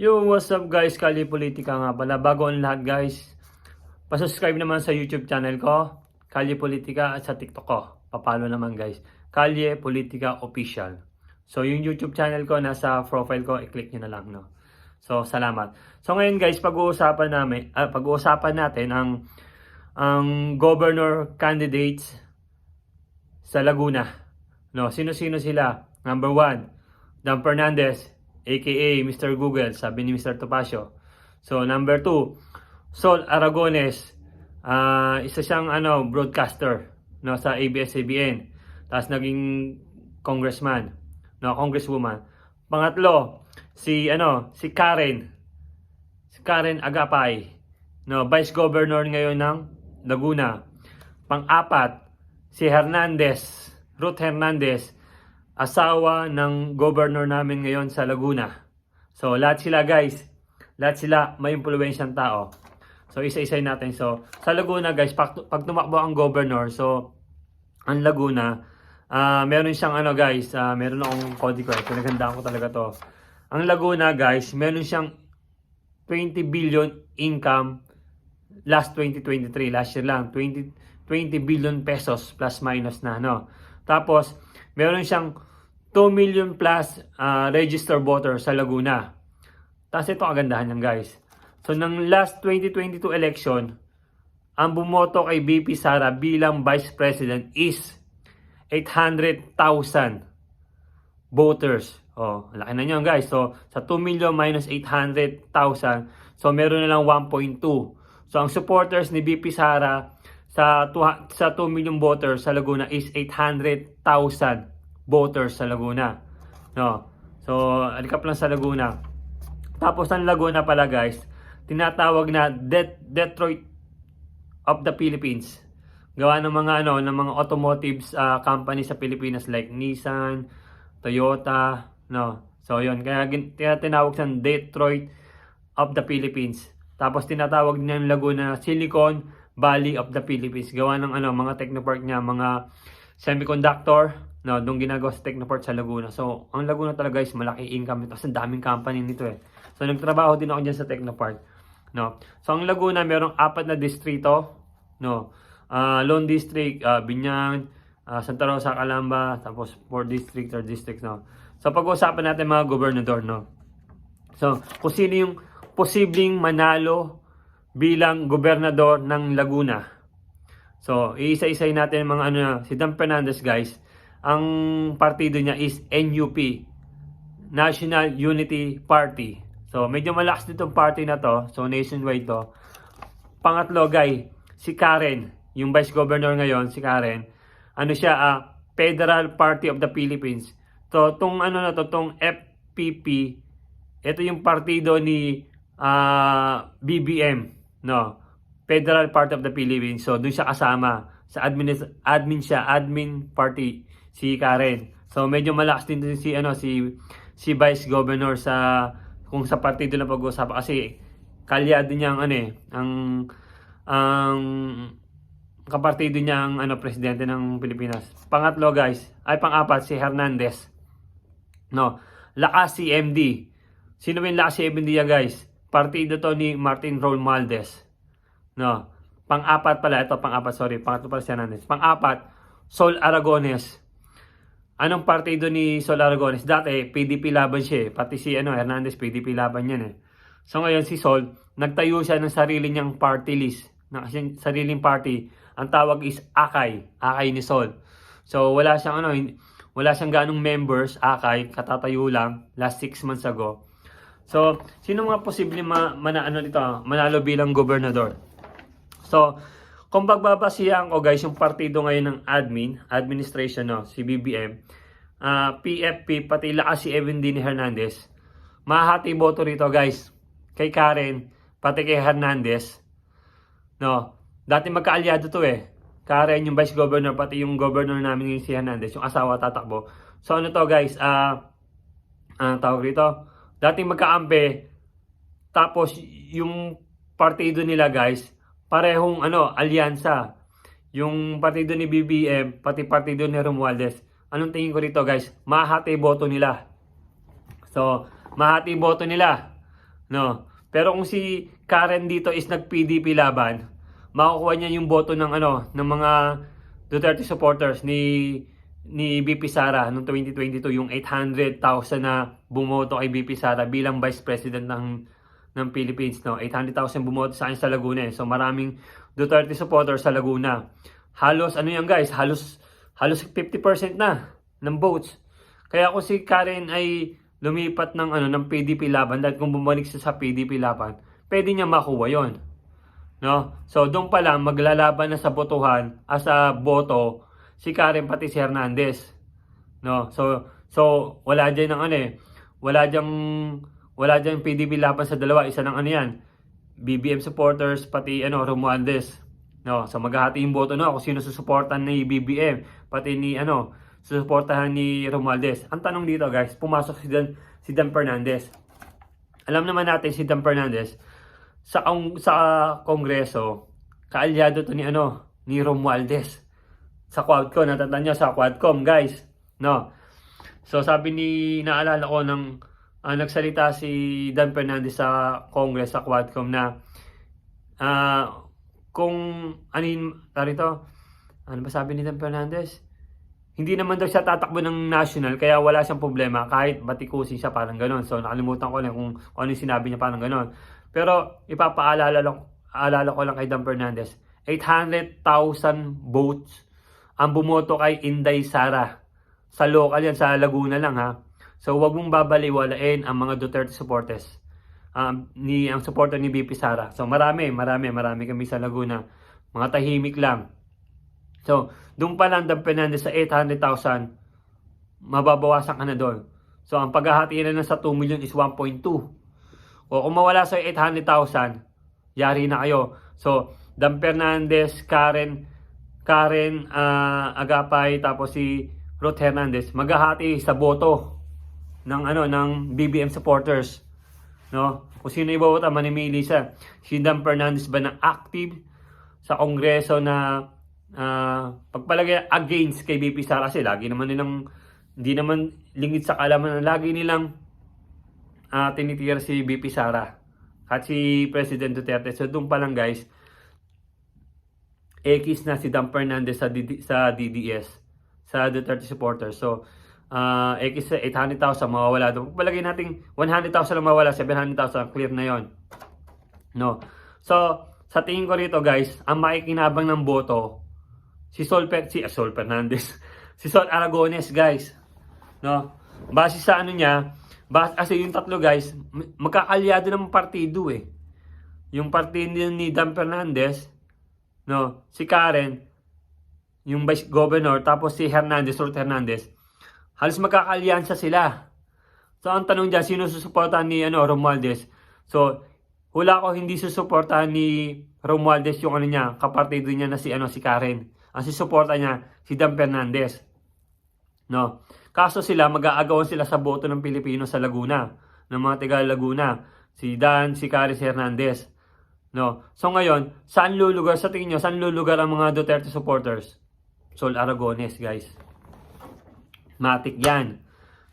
Yo, what's up guys? Kali Politika nga pala. Bago ang lahat guys, pasubscribe naman sa YouTube channel ko, Kali Politika at sa TikTok ko. Papalo naman guys. Kalye Politika Official. So yung YouTube channel ko, nasa profile ko, i-click nyo na lang. No? So salamat. So ngayon guys, pag-uusapan namin, ah, pag-uusapan natin ang ang governor candidates sa Laguna. No, sino-sino sila? Number one, Dan Fernandez, aka Mr. Google, sabi ni Mr. Topacio. So, number two, Sol Aragones, ah, isa siyang ano, broadcaster no, sa ABS-CBN. Tapos naging congressman, no, congresswoman. Pangatlo, si ano, si Karen. Si Karen Agapay, no, vice governor ngayon ng Laguna. Pang-apat, si Hernandez, Ruth Hernandez, asawa ng governor namin ngayon sa Laguna. So, lahat sila guys, lahat sila may impluensyang tao. So, isa-isay natin. So, sa Laguna guys, pag, pag tumakbo ang governor, so, ang Laguna, ah meron siyang ano guys, ah meron akong kodi ko, eh, pinaghandaan ko talaga to. Ang Laguna guys, meron siyang 20 billion income last 2023, last year lang, 20, 20 billion pesos plus minus na, no? Tapos, meron siyang 2 million plus ah, registered voter sa Laguna. Tapos ito kagandahan niyan guys. So, ng last 2022 election, ang bumoto kay BP Sara bilang Vice President is 800,000 voters. Oh, laki na niyan guys. So, sa 2 million minus 800,000, so meron na lang 1.2. So, ang supporters ni BP Sara sa 2, sa 2 million voters sa Laguna is 800,000 voters sa Laguna. No. So, alikap lang sa Laguna. Tapos ang Laguna pala guys, tinatawag na Det- Detroit of the Philippines. Gawa ng mga ano, ng mga automotives uh, company sa Pilipinas like Nissan, Toyota, no. So, yun. Kaya, kaya tinawag Detroit of the Philippines. Tapos tinatawag niya yung Laguna na Silicon Valley of the Philippines. Gawa ng ano, mga technopark niya, mga semiconductor, no, doon ginagawa sa technopark sa Laguna. So, ang Laguna talaga guys, malaki income. Kasi ang daming company nito eh. So, nagtrabaho din ako dyan sa technopark. No. So, ang Laguna, merong apat na distrito, no. Ah, Lone District, ah, Binyang, ah, Santa Rosa, Calamba, tapos 4 district or district, no. So, pag-uusapan natin mga gobernador, no. So, kung sino yung posibleng manalo bilang gobernador ng Laguna. So, iisa-isay natin mga ano si Dan Fernandez guys, ang partido niya is NUP, National Unity Party. So, medyo malakas ditong party na to. So, nationwide to. Pangatlo, guy, si Karen, yung vice governor ngayon, si Karen. Ano siya, ah, Federal Party of the Philippines. So, tong ano na to, tong FPP, ito yung partido ni ah, BBM, no? Federal Party of the Philippines. So, doon siya kasama. Sa admin, admin siya, admin party, si Karen. So, medyo malakas din si, ano, si, si Vice Governor sa, kung sa partido na pag-uusapan. Kasi, kalyado niya ang, ano eh, ang, ang, kapartido niya ang, ano, presidente ng Pilipinas. Pangatlo, guys, ay pang-apat, si Hernandez. No, Lakas CMD. Sino ba yung Lakas CMD yan, guys? Partido to ni Martin Romualdez. No. Pang-apat pala, ito pang-apat, sorry, pangatlo pala si Hernandez. Pang-apat, Sol Aragones. Anong partido ni Sol Aragones? Dati, PDP laban siya eh. Pati si ano, Hernandez, PDP laban yan eh. So ngayon si Sol, nagtayo siya ng sarili niyang party list. Ng sariling party. Ang tawag is Akay. Akay ni Sol. So wala siyang ano, wala siyang ganong members, Akay, katatayo lang, last 6 months ago. So, sino mga posibleng ma, mana, ano dito, manalo bilang gobernador? So, kung pagbabasihan ko guys, yung partido ngayon ng admin, administration, no, si BBM, ah, PFP, pati lakas si Evan D. ni Hernandez, mahati boto rito guys. Kay Karen, pati kay Hernandez. No, dati magkaalyado to eh. Karen yung vice governor, pati yung governor namin yung si Hernandez, yung asawa tatakbo. So ano to guys, ah, ang tawag rito, dating magkaampi, tapos yung partido nila guys, parehong ano, alyansa. Yung partido ni BBM, pati partido ni Romualdez. Anong tingin ko rito guys? Mahati boto nila. So, mahati boto nila. No. Pero kung si Karen dito is nag-PDP laban, makukuha niya yung boto ng ano, ng mga Duterte supporters ni ni BP Sara noong 2022 yung 800,000 na bumoto kay BP Sara bilang Vice President ng ng Philippines no 800,000 bumoto sa akin sa Laguna eh. so maraming Duterte supporters sa Laguna halos ano yan guys halos halos 50% na ng votes kaya kung si Karen ay lumipat ng ano ng PDP laban dahil kung bumalik siya sa PDP laban pwede niya makuha yon no so doon pa lang maglalaban na sa botohan as sa boto si Karen pati si Hernandez. No? So so wala diyan ng ano eh. Wala diyang wala diyang PDP laban sa dalawa, isa ng ano 'yan. BBM supporters pati ano Romualdez. No, so maghahati yung boto no kung sino susuportahan ni BBM pati ni ano susuportahan ni Romualdez. Ang tanong dito guys, pumasok si Dan si Dan Fernandez. Alam naman natin si Dan Fernandez sa kong sa kongreso kaalyado to ni ano ni Romualdez sa Quadcom. Natatanda nyo sa Quadcom, guys. No. So, sabi ni, naalala ko nang ah, nagsalita si Dan Fernandez sa Congress, sa Quadcom na ah, kung anin, tarito, ano ba sabi ni Dan Fernandez? Hindi naman daw siya tatakbo ng national kaya wala siyang problema kahit batikusin siya parang ganon. So nakalimutan ko lang kung, kung ano yung sinabi niya parang ganon. Pero ipapaalala lang, aalala ko lang kay Dan Fernandez, 800,000 votes ang bumoto kay Inday Sara. Sa local yan, sa Laguna lang ha. So wag mong babaliwalain ang mga Duterte supporters. Um, ni ang supporter ni BP Sara. So marami, marami, marami kami sa Laguna. Mga tahimik lang. So, doon pa lang Dan Fernandez sa 800,000, mababawasan ka na doon. So, ang paghahatiin na sa 2 million is 1.2. O kung mawala sa 800,000, yari na kayo. So, Dan Fernandez, Karen, Karen ah, Agapay tapos si Ruth Hernandez maghahati sa boto ng ano ng BBM supporters no kung sino ibobota manimili siya si Dan Fernandez ba na active sa kongreso na ah, pagpalagay against kay BP Sara kasi lagi naman nilang hindi naman lingid sa kalaman lagi nilang ah, tinitira si BP Sara at si President Duterte so doon pa lang guys X na si Dan Fernandez sa, DD, sa DDS, sa Duterte supporters. So, uh, X sa 800,000 mawawala doon. Palagay natin 100,000 lang mawala, 700,000 clear na yon. No. So, sa tingin ko rito guys, ang makikinabang ng boto si Sol, si, ah, Sol Fernandez, si Sol Aragones guys. No. Base sa ano niya, base, kasi yung tatlo guys, magkakalyado ng partido eh. Yung partido ni Dan Fernandez, no, si Karen, yung vice governor, tapos si Hernandez, Ruth Hernandez, halos magkakalyansa sila. So, ang tanong dyan, sino susuportahan ni ano, Romualdez? So, hula ko hindi susuportahan ni Romualdez yung ano niya, kapartido niya na si, ano, si Karen. Ang susuporta niya, si Dan Fernandez. No. Kaso sila, mag-aagawan sila sa boto ng Pilipino sa Laguna, ng mga taga Laguna. Si Dan, si Karen, si Hernandez. No. So ngayon, saan lulugar sa tingin nyo? Saan lulugar ang mga Duterte supporters? Sol Aragones, guys. Matik yan.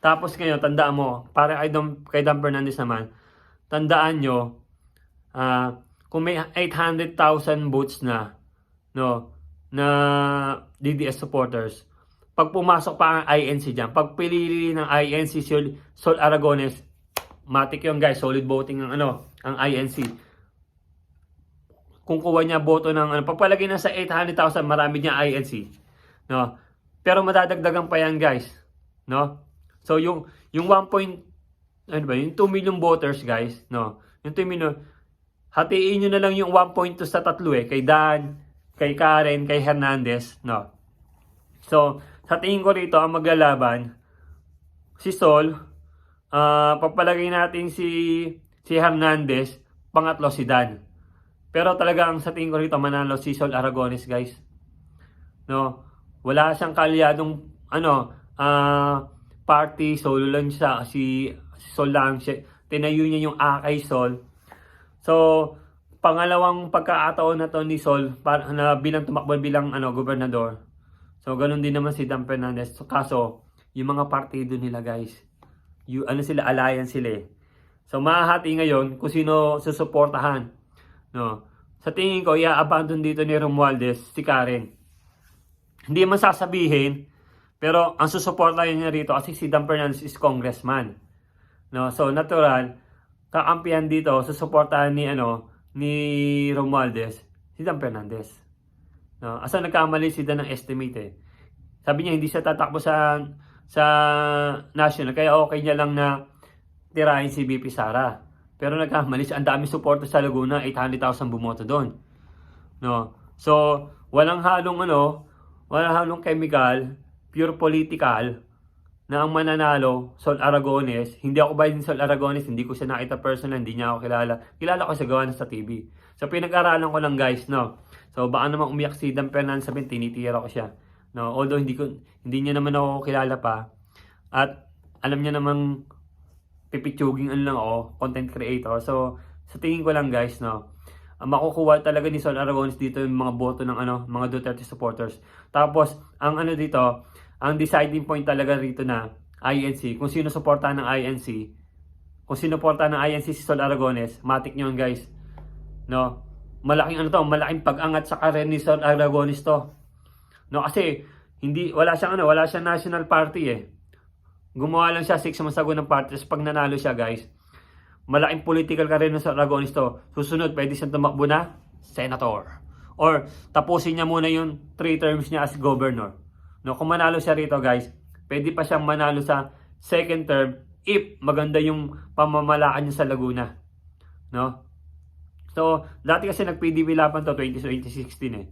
Tapos ngayon, tandaan mo, para kay, Dom, kay Dan Fernandez naman, tandaan nyo, ah, kung may 800,000 votes na, no, na DDS supporters, pag pumasok pa ang INC dyan, pag pinili ng INC Sol, Sol Aragones, matik yun guys, solid voting ng ano, ang INC kung kuha niya boto ng ano, pagpalagay na sa 800,000, marami niya INC. No? Pero madadagdagan pa yan, guys. No? So yung yung 1. Point, ano ba, yung 2 million voters, guys, no. Yung 2 million hatiin niyo na lang yung 1.2 sa tatlo eh, kay Dan, kay Karen, kay Hernandez, no. So, sa tingin ko rito ang maglalaban si Sol, ah pagpalagay natin si si Hernandez, pangatlo si Dan. Pero talagang sa tingin ko rito manalo si Sol Aragones, guys. No? Wala siyang kalyadong ano, ah party solo lang siya si, si Sol lang siya. Tinayo niya yung Akay Sol. So, pangalawang pagkakataon na to ni Sol para, na bilang tumakbo bilang ano gobernador. So, ganun din naman si Dan Fernandez. So, kaso, yung mga partido nila, guys, yung ano sila, alliance sila eh. So mahahati ngayon kung sino susuportahan. No. Sa tingin ko, i-abandon dito ni Romualdez si Karen. Hindi man sasabihin, pero ang susuportahan niya rito kasi si Dan Fernandez is congressman. No, so natural, kakampihan dito susuportahan ni ano ni Romualdez si Dan Fernandez. No, asa nagkamali si Dan ng estimate eh. Sabi niya hindi siya tatakbo sa sa national kaya okay niya lang na tirahin si BP Sara. Pero nagkamali siya. Ang dami suporta sa Laguna, 800,000 bumoto doon. No. So, walang halong ano, walang halong chemical, pure political na ang mananalo, Sol Aragones. Hindi ako ni Sol Aragones, hindi ko siya nakita personal, hindi niya ako kilala. Kilala ko sa gawa sa TV. So, pinag-aralan ko lang guys, no. So, baka naman umiyak si Dan Fernandez sabihin, tinitira ko siya. No, although hindi ko hindi niya naman ako kilala pa. At alam niya namang pipitsuging ano lang ako, content creator. So, sa tingin ko lang guys, no, ang makukuha talaga ni Sol Aragones dito yung mga boto ng ano, mga Duterte supporters. Tapos, ang ano dito, ang deciding point talaga rito na INC, kung sino suportahan ng INC, kung sino suportahan ng INC si Sol Aragones, matik nyo guys. No? Malaking ano to, malaking pag-angat sa karir ni Sol Aragones to. No, kasi hindi wala siyang ano, wala siyang national party eh. Gumawa lang siya 6 months ago ng party. Tapos pag nanalo siya, guys, malaking political career ng to. Susunod, pwede siyang tumakbo na senator. Or tapusin niya muna yung 3 terms niya as governor. No, kung manalo siya rito, guys, pwede pa siyang manalo sa second term if maganda yung pamamalakad niya sa Laguna. No? So, dati kasi nag-PDP laban to 2016 eh.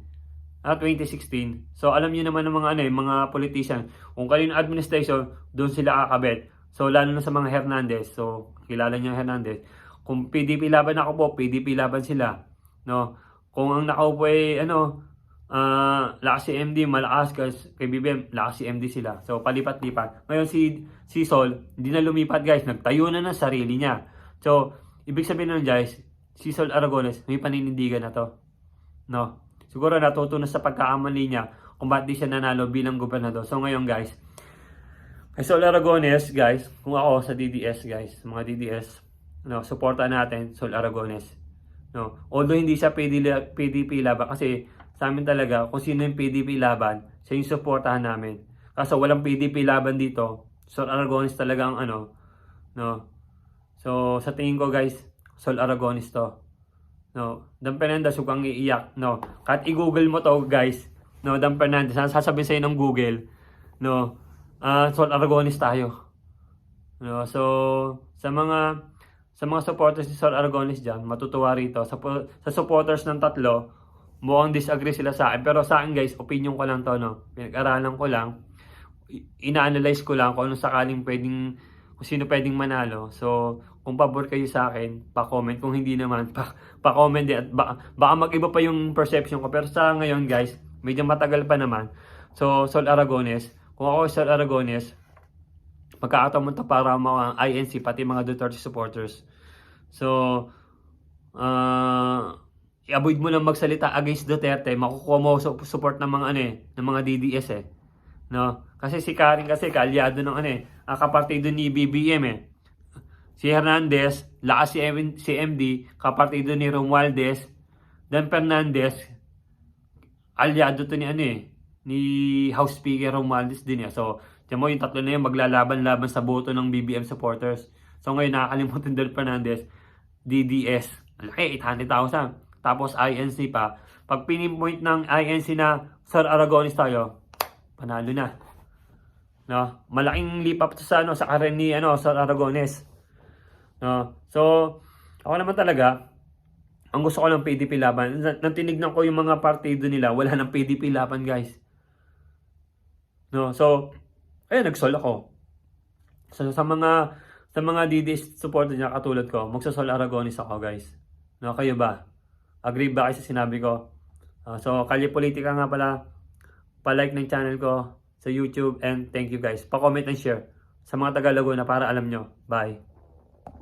Ah, 2016. So, alam niyo naman ng mga ano eh, mga politician, kung kanino administration, doon sila kakabit. So, lalo na sa mga Hernandez. So, kilala niyo Hernandez. Kung PDP laban ako po, PDP laban sila. No? Kung ang nakaupo ay ano, ah lakas si MD, malakas kasi kay BBM, lakas si MD sila. So, palipat-lipat. Ngayon si, si Sol, hindi na lumipat guys, nagtayo na ng sarili niya. So, ibig sabihin nun guys, si Sol Aragones, may paninindigan na to. No? Siguro natuto na sa pagkakamali niya kung bakit di siya nanalo bilang gobernador. So ngayon guys, kay Sol Aragones guys, kung ako sa DDS guys, mga DDS, no, suporta natin Sol Aragones. No, although hindi siya PDP, PDP laban kasi sa amin talaga kung sino yung PDP laban, siya yung suportahan namin. Kaso walang PDP laban dito. Sol Aragones talaga ang ano, no. So sa tingin ko guys, Sol Aragones to. No, Dan Fernandez huwag kang iiyak. No, kahit i-google mo to guys. No, Dan Fernandez, sasabihin sa'yo ng Google. No, ah Sol Aragones tayo. No, so sa mga sa mga supporters ni Sol Aragones dyan, matutuwa rito. Sa, sa supporters ng tatlo, mukhang disagree sila sa akin. Pero sa akin guys, opinion ko lang to, no. Pinag-aralan ko lang. Ina-analyze ko lang kung anong sakaling pwedeng, kung sino pwedeng manalo. So, kung pabor kayo sa akin, pa-comment. Kung hindi naman, pa- pa-comment din. At baka, baka mag-iba pa yung perception ko. Pero sa ngayon guys, medyo matagal pa naman. So, Sol Aragones, kung ako Sol Aragones, to para mga INC, pati mga Duterte supporters. So, uh, i-avoid mo lang magsalita against Duterte, makukuha mo su- support ng mga ano eh, ng mga DDS eh. No? Kasi si Karin kasi kalyado ng ano eh, ang kapartido ni BBM eh. Si Hernandez, lakas si, M- si MD, kapartido ni Romualdez, Dan Fernandez, alyado to ni ano eh, ni House Speaker Romualdez din eh. So, tiyan mo yung tatlo na yun maglalaban-laban sa boto ng BBM supporters. So ngayon nakakalimutan Dan Fernandez, DDS, laki, 800,000. Tapos INC pa. Pag pinpoint ng INC na Sir Aragonis tayo, panalo na. No? Malaking lipa pa to sa ano sa karen ni ano Sir Aragones. No? So, ako naman talaga, ang gusto ko lang PDP laban. Nang tinignan ko yung mga partido nila, wala nang PDP laban, guys. No, so eh nagsol ako. So sa mga sa mga DDS supporter niya katulad ko, magsasol Aragonis ako, guys. No, kayo ba? Agree ba kayo sa sinabi ko? Ah, so, Kalye Politika nga pala, pa-like ng channel ko sa YouTube and thank you guys. Pa-comment and share sa mga taga Laguna para alam nyo. Bye.